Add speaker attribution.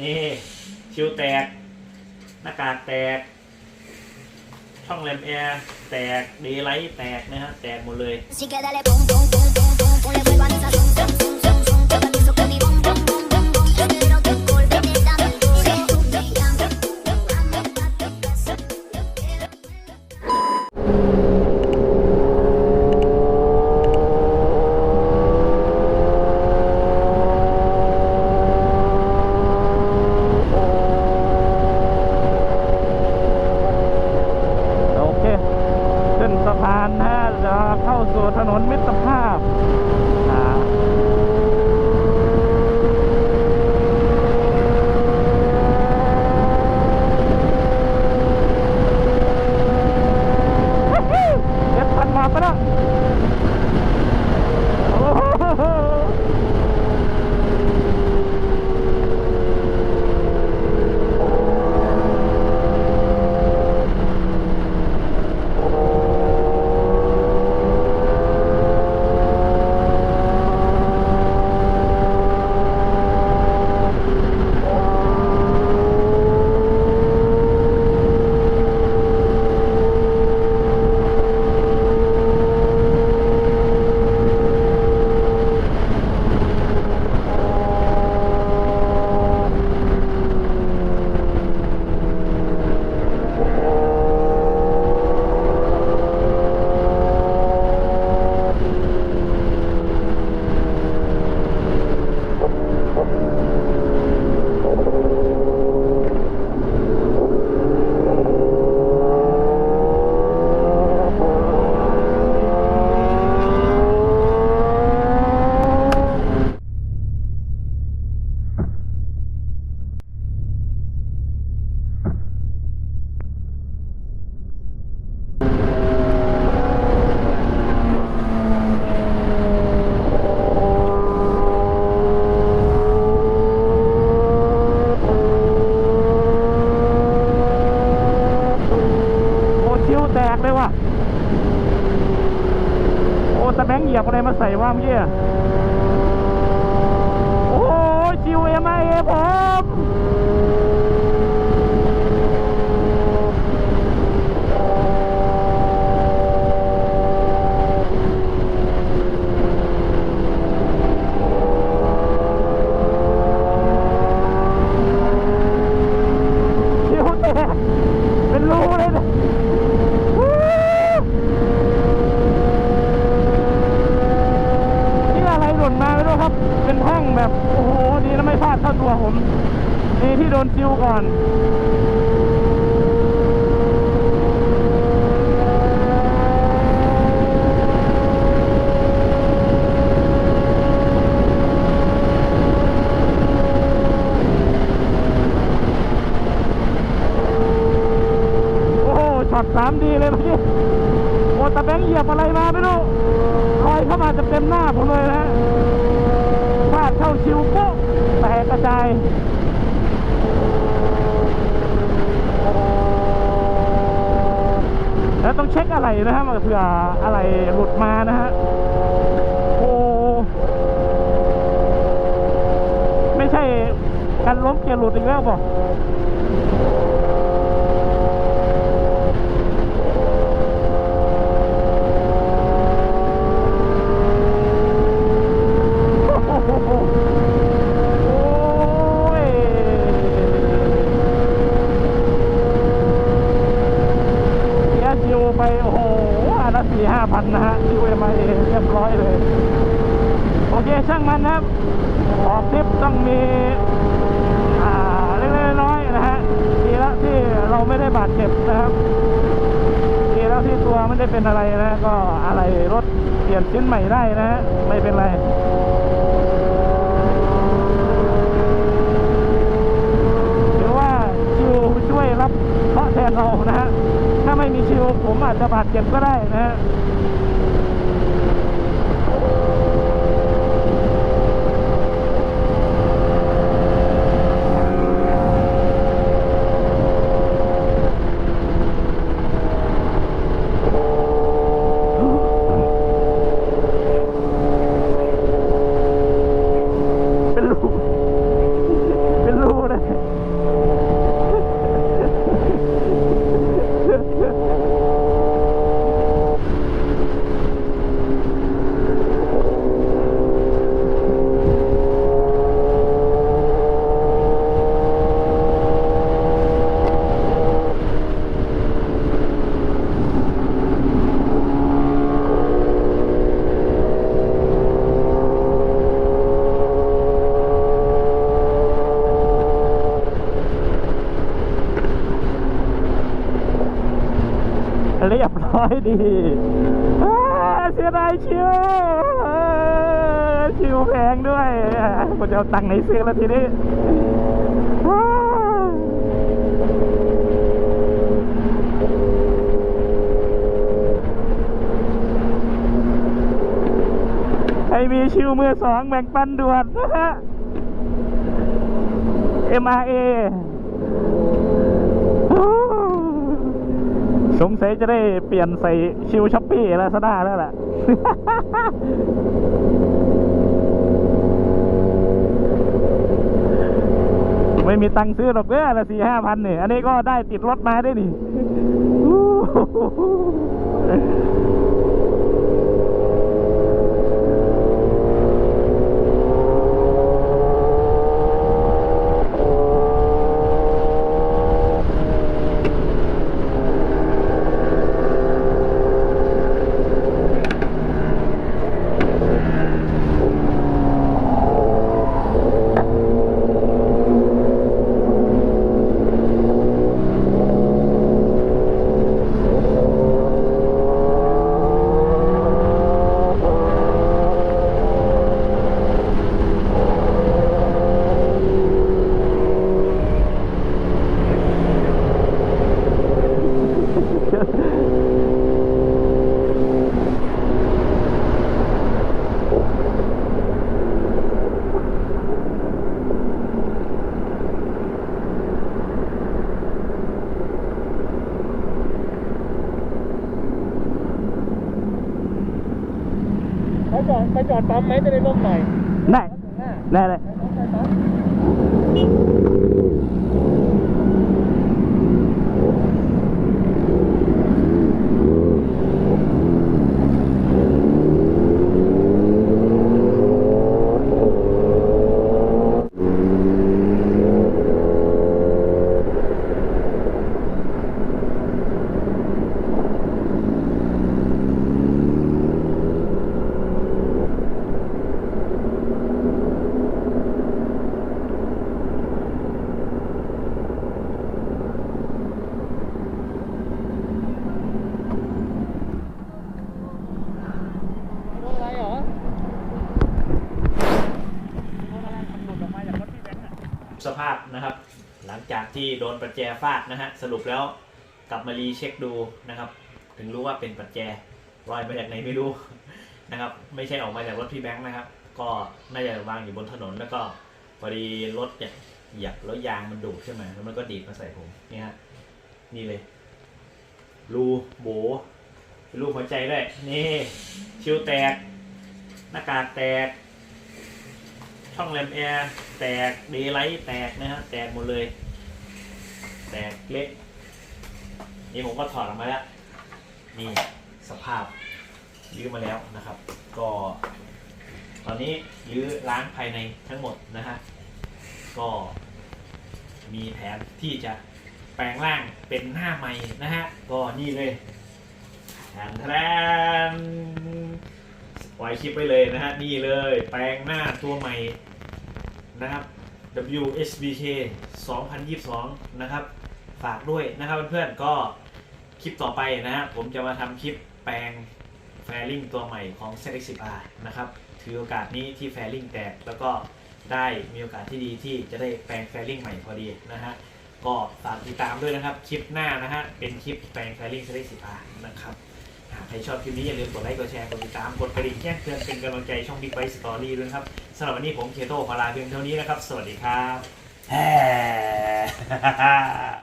Speaker 1: นี่ชิวแตก หน้ากากแตก ช่องแรมแอร์แตกเดย์ไลท์แตกนะฮะแตกหมดเลย ชิวยว่ะ โอ้ตะแบงค์เหยียบอะไรมาใส่ว่าเมื่อกี้อะโอ้ชิวเอ็มไอเอผมชิวแตกเป็นรูเลยเนี่ยวู้ นี่อะไรหล่นมาไม่รู้ ครับ เป็นแท่งแบบ โอ้โห ดีนะไม่พลาดเข้าตัวผม ดีที่โดนซิวก่อนโอ้โหช็อตสามดีเลยเมื่อกี้โอ้ตะแบงค์เหยียบอะไรมาไม่รู้ลอยเข้ามาจะเต็มหน้าผมเลยนะาดเข้าชิวปุ๊บแตกกระจายแล้วต้องเช็คอะไรนะฮะเผื่ออะไรหลุดมานะฮะโอ้ไม่ใช่การล้มเกียร์หลุดอีกแล้วบอก โอ้ยเสียจิวไป โอ้โหอันละสี่ห้าพันนะฮะจิวมาเองเรียบร้อยเลย โอเค ช่างมันนะครับ ออกทริปต้องมีอ่าเล็กๆน้อยๆนะฮะดีแล้วที่เราไม่ได้บาดเจ็บนะครับดีแล้วที่ตัวไม่ได้เป็นอะไรนะก็อะไรรถเปลี่ยนชิ้นใหม่ได้นะฮะไม่เป็นไรหรือว่าชิวช่วยรับเคราะแทนเรานะฮะถ้าไม่มีชิวผมอาจจะบาดเจ็บก็ได้นะฮะ อยดีเสียดายชิวชิวแพงด้วยผมจะเอาตังค์ไหนซื้อแล้วทีนี้ใครมีชิวมือสองแบ่งปันด่วนนะฮะ MRA สงสัยจะได้เปลี่ยนใส่ชิวช้อปปี้ลาซาด้าแล้วแหละไม่มีตังค์ซื้อหรอกเด้อละสี่ห้าพันเนี่ยอันนี้ก็ได้ติดรถมาได้นี่
Speaker 2: ไปจอดไปจอดปั๊มไหมจะได้ร่มหน่อย
Speaker 1: ได้ได้เลย
Speaker 2: ไปปั๊ม โดนอะไรเหรอ
Speaker 3: สภาพนะครับ หลังจากที่โดนประแจฟาดนะฮะสรุปแล้วกลับมารีเช็คดูนะครับ ถึงรู้ว่าเป็นประแจลอยมาจากไหนไม่รู้นะครับ ไม่ใช่ออกมาจากรถพี่แบงค์นะครับ ก็น่าจะวางอยู่บนถนนแล้วก็พอดีรถเนี่ยเหยียบแล้วยางมันดูดขึ้นมาแล้วมันก็ดีดมาใส่ผมนี่ฮะนี่เลย รูโบรูหัวใจด้วยนี่ชิวแตก หน้ากากแตก ช่องแรมแอร์ แตกเดย์ไลท์แตกนะฮะแตกหมดเลย แตกเละนี่ผมก็ถอดออกมาแล้ว นี่สภาพยื้อมาแล้วนะครับ ก็ ตอนนี้ยื้อล้างภายในทั้งหมดนะฮะก็มีแผนที่จะแปลงร่างเป็นหน้าใหม่นะฮะ ก็นี่เลยแทนแทนปล่อยคลิปไว้เลยนะฮะ นี่เลย แปลงหน้าตัวใหม่ นะครับ WSBK 2022 นะครับ ฝากด้วยนะครับเพื่อนๆก็คลิปต่อไปนะฮะผมจะมาทำคลิปแปลงแฟริงตัวใหม่ของ ZX10R นะครับ ถือโอกาสนี้ที่แฟริงแตกแล้วก็ได้มีโอกาสที่ดีที่จะได้แปลงแฟริงใหม่พอดีนะฮะก็ฝากติดตามด้วยนะครับ คลิปหน้านะฮะเป็นคลิปแปลงแฟริง ZX10R นะครับ ใครชอบคลิปนี้อย่าลืมกดไลค์กดแชร์กดติดตามกดกระดิ่งแจ้งเตือนเป็นกำลังใจช่อง Big Bite Story ด้วยครับสำหรับวันนี้ผมเคโต้ขอลาเพียงเท่านี้นะครับ สวัสดีครับ